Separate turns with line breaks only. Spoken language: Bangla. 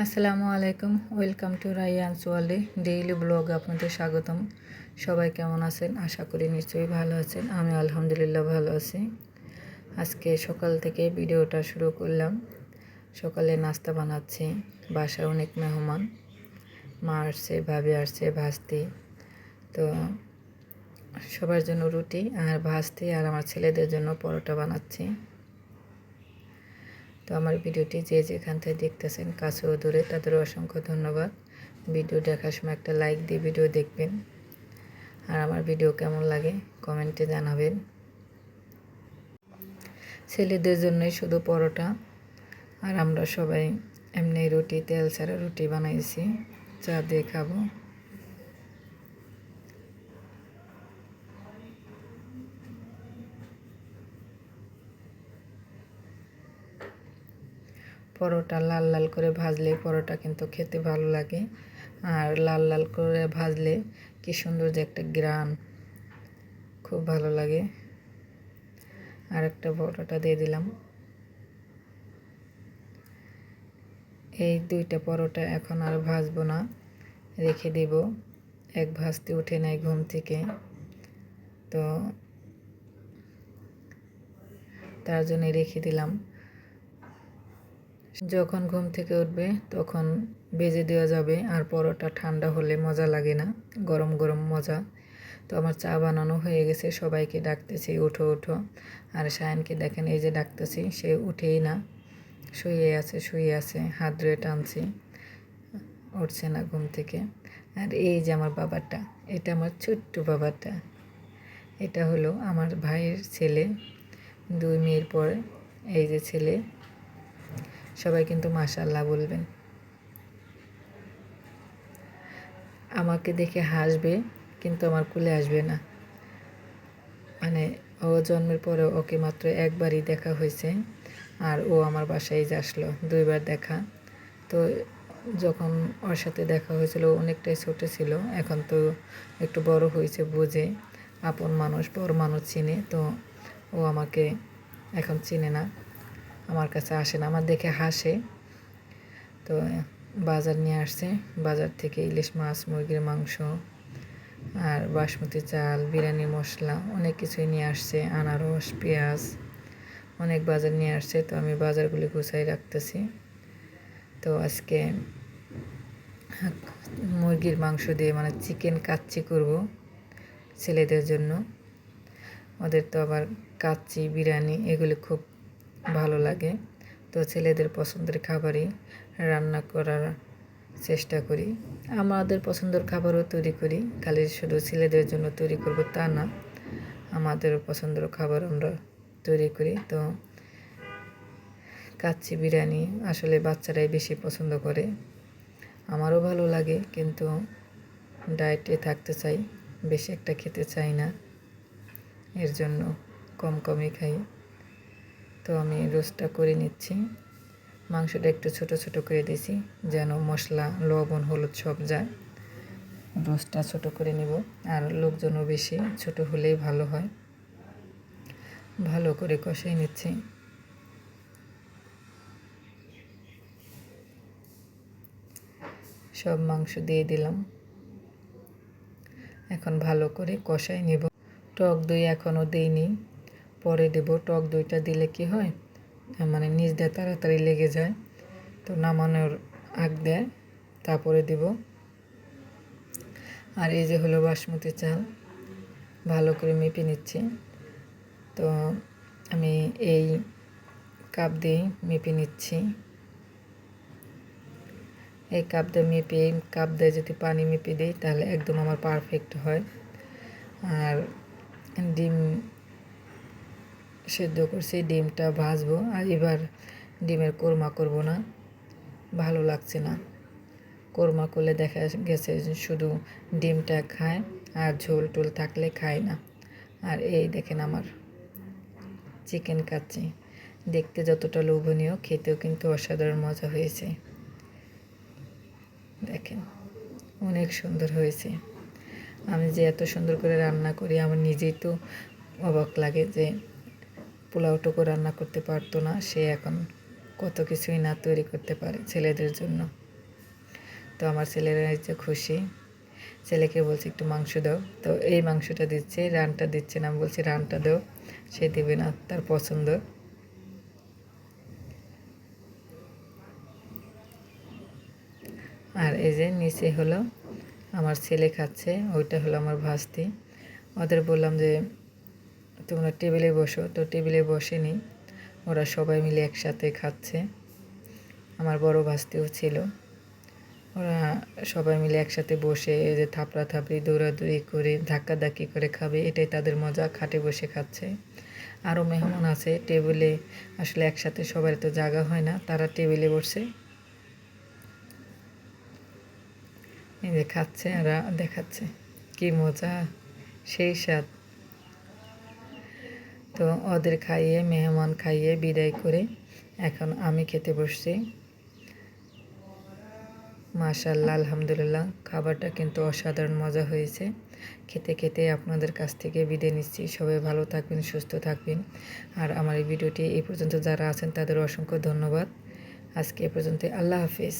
আসসালামু আলাইকুম, ওয়েলকাম টু রাইয়ান ওয়ার্ল্ডে ডেইলি ব্লগ আপনাদের স্বাগতম। সবাই কেমন আছেন? আশা করি নিশ্চয়ই ভালো আছেন। আমি আলহামদুলিল্লাহ ভালো আছি। আজকে সকাল থেকে ভিডিওটা শুরু করলাম। সকালে নাস্তা বানাচ্ছি, বাসায় অনেক মেহমান। মা আসছে, ভাবি আসছে, ভাস্তি। তো সবার জন্য রুটি আর ভাস্তি আর আমার ছেলেদের জন্য পরোটা বানাচ্ছি। তো আমার ভিডিওটি যে যেখান থেকে দেখতেছেন কাছে ও দূরে তাদের অসংখ্য ধন্যবাদ। ভিডিও দেখার সময় একটা লাইক দিয়ে ভিডিও দেখবেন। আর আমার ভিডিও কেমন লাগে কমেন্টে জানাবেন। ছেলেদের জন্যই শুধু পরোটা। আর আমরা সবাই এমনি রুটি, তেল ছাড়া রুটি বানাইছি। চা দিয়ে খাব। পরোটা লাল লাল করে ভাজলে পরোটা কিন্তু খেতে ভালো লাগে। আর লাল লাল করে ভাজলে কি সুন্দর যে একটা গ্রান, খুব ভালো লাগে। আর একটা পরোটা দিয়ে দিলাম। এই দুইটা পরোটা এখন আর ভাজবো না, রেখে দেব। এক ভাজতে উঠে নেয় ঘুম থেকে। তো তার জন্য রেখে দিলাম। যখন ঘুম থেকে উঠবে, তখন বেজে দেওয়া যাবে আর পরোটা ঠান্ডা হলে মজা লাগে না, গরম গরম মজা। তো আমার চা বানানো হয়ে গেছে, সবাইকে ডাকতেছি, উঠো উঠো। আর সায়নকে দেখেন, এই যে ডাকতেছি, সে উঠেই না। শুয়ে আছে শুয়ে আছে, হাত ধরে টানছি। উঠছে না ঘুম থেকে। আর এই যে আমার বাবারটা, এটা আমার ছোট্ট বাবারটা। এটা হলো আমার ভাইয়ের ছেলে। দুই মেয়ের পর এই যে ছেলে। সবাই কিন্তু মাশাল্লাহ বলবেন আমাকে দেখে হাসবে, কিন্তু আমার কুলে আসবে না। মানে ও জন্মের পরে ওকে মাত্র একবারই দেখা হয়েছে, আর ও আমার বাসায় যে আসলো, দুইবার দেখা। তো যখন ওর সাথে দেখা হয়েছিল অনেকটাই ছোট ছিল, এখন তো একটু বড় হয়েছে বুঝে, আপন মানুষ, বড় মানুষ চিনে, তো ও আমাকে এখন চিনে না। আমার কাছে আসে না, আমার দেখে হাসে। তো বাজার নিয়ে আসছে। বাজার থেকে ইলিশ মাছ, মুরগির মাংস আর বাসমতি চাল, বিরিয়ানি, মশলা অনেক কিছুই নিয়ে আসছে। আনারস, পেঁয়াজ অনেক বাজার নিয়ে আসছে। তো আমি বাজারগুলি গুছাই রাখতেছি। তো আজকে মুরগির মাংস দিয়ে মানে চিকেন কাচ্চি করব ছেলেদের জন্য। ওদের তো আবার কাচ্চি, বিরিয়ানি এগুলি খুব ভালো লাগে। তো ছেলেদের পছন্দের খাবারই রান্না করার চেষ্টা করি। আমাদের পছন্দের খাবারও তৈরি করি। খালি শুধু ছেলেদের জন্য তৈরি করব তা না আমাদের পছন্দের খাবার আমরা তৈরি করি। তো কাচ্চি বিরিয়ানি আসলে বাচ্চারাই বেশি পছন্দ করে। আমারও ভালো লাগে, কিন্তু ডায়েটে থাকতে চাই, বেশি একটা খেতে চাই না। এর জন্য কম কমই খাই। তো আমি রোস্টটা করে নিচ্ছি। মাংসটা একটু ছোট ছোট করে দিয়েছি যেন মশলা, লবণ, হলুদ সব যায়। রোস্টটা ছোট করে নিব, আর লোকজনও বেশি, ছোট হলেই ভালো হয়। ভালো করে কষিয়ে নিচ্ছি। সব মাংস দিয়ে দিলাম। এখন ভালো করে কষাই নেব। টক দই এখনও দিইনি। পরে দেব, টক দইটা দিলে কি হয়? মানে নিচ দিয়ে তাড়াতাড়ি লেগে যায়। তো নামানোর আগ দেয় তারপরে দেব। আর এই যে হলো বাসমতি চাল, ভালো করে মেপে নিচ্ছি। তো আমি এই কাপ দিয়ে মেপে নিচ্ছি। এই কাপ দিয়ে মেপে, কাপ দিয়ে যদি পানি মেপে দিই, তাহলে একদম আমার পারফেক্ট হয়। আর ডিম সেদ্ধ করছি, ডিমটা ভাজবো আর এবার ডিমের কোরমা করব না। ভালো লাগছে না। কোরমা করলে দেখা গেছে শুধু ডিমটা খায় আর ঝোল টোল থাকলে খায় না। আর এই দেখেন আমার চিকেন কাচ্চি। দেখতে যতটা লোভনীয়, খেতেও কিন্তু অসাধারণ মজা হয়েছে। দেখেন, অনেক সুন্দর হয়েছে। আমি যে এত সুন্দর করে রান্না করি, আমার নিজেই তো অবাক লাগে যে পোলাওটুকু রান্না করতে পারতো না, সে এখন কত কিছুই না তৈরি করতে পারে ছেলেদের জন্য। তো আমার ছেলেরা হচ্ছে খুশি, ছেলেকে বলছি, একটু মাংস দাও। তো এই মাংসটা দিচ্ছে, রানটা দিচ্ছে না, আমি বলছি, রানটা দাও, সে দেবে না, তার পছন্দ। আর এই যে নিচে হলো, আমার ছেলে খাচ্ছে, ওইটা হলো আমার ভাস্তি। ওদের বললাম যে তোমরা টেবিলে বসো। তো টেবিলে বসেনি। ওরা সবাই মিলে একসাথে খাচ্ছে। আমার বড় ভাস্তিও ছিল। ওরা সবাই মিলে একসাথে বসে এই যে থাপড়া থাপড়ি, দৌড়াদৌড়ি করে ধাক্কাধাক্কি করে খাবে, এটাই তাদের মজা। খাটে বসে খাচ্ছে। আরও মেহমান আছে। টেবিলে আসলে একসাথে সবার তো জায়গা হয় না। তারা টেবিলে বসে এই যে খাচ্ছে আর দেখাচ্ছে। কি মজা। সেই স্বাদ। তো ওদের খাইয়ে, মেহমান খাইয়ে বিদায় করে এখন আমি খেতে বসছি। মাশাল্লাহ আলহামদুলিল্লাহ, খাবারটা কিন্তু অসাধারণ মজা হয়েছে। খেতে খেতে আপনাদের কাছ থেকে বিদায় নিচ্ছি। সবাই ভালো থাকবেন, সুস্থ থাকবেন। আর আমার এই ভিডিওটি এই পর্যন্ত যারা আছেন তাদের অসংখ্য ধন্যবাদ। আজকে এ পর্যন্ত আল্লাহ হাফিজ।